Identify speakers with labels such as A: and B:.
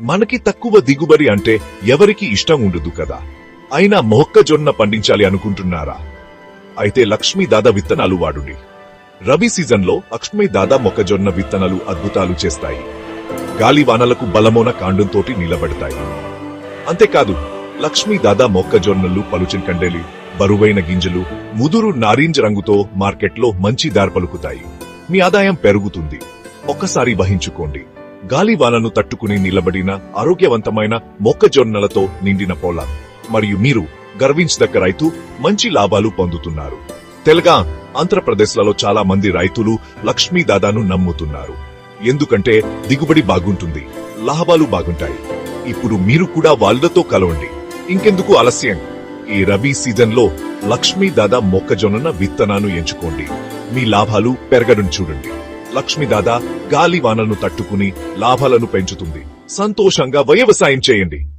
A: మనకి తక్కువ దిగుబడి అంటే ఎవరికి ఇష్టం ఉండదు కదా. అయినా మొక్కజొన్న పండించాలి అనుకుంటున్నారా? అయితే లక్ష్మీ దాదా విత్తనాలు వాడుడి. రబీ సీజన్లో లక్ష్మీ దాదా మొక్కజొన్న విత్తనాలు అద్భుతాలు చేస్తాయి. గాలి వానలకు బలమోన కాండంతోటి నిలబడతాయి. అంతేకాదు లక్ష్మీ దాదా మొక్కజొన్నలు పలుచిన కండేలి బరువైన గింజలు ముదురు నారింజ రంగుతో మార్కెట్లో మంచి దారి పలుకుతాయి. మీ ఆదాయం పెరుగుతుంది. ఒక్కసారి వహించుకోండి. గాలివానను తట్టుకుని నిలబడిన ఆరోగ్యవంతమైన మొక్కజొన్నలతో నిండిన పొలం. మరియు మీరు గర్వించదగ్గ రైతు మంచి లాభాలు పొందుతున్నారు. తెలంగాణ ఆంధ్రప్రదేశ్లలో చాలా మంది రైతులు లక్ష్మీ దాదాను నమ్ముతున్నారు. ఎందుకంటే దిగుబడి బాగుంటుంది లాభాలు బాగుంటాయి. ఇప్పుడు మీరు కూడా వాళ్ళతో కలవండి. ఇంకెందుకు ఆలస్యం? ఈ రబీ సీజన్లో లక్ష్మీ దాదా మొక్కజొన్న విత్తనాలు ఎంచుకోండి. మీ లాభాలు పెరగడం చూడండి. లక్ష్మీదాదా దాదా గాలి వానను తట్టుకుని లాభాలను పెంచుతుంది. సంతోషంగా వ్యవసాయం చేయండి.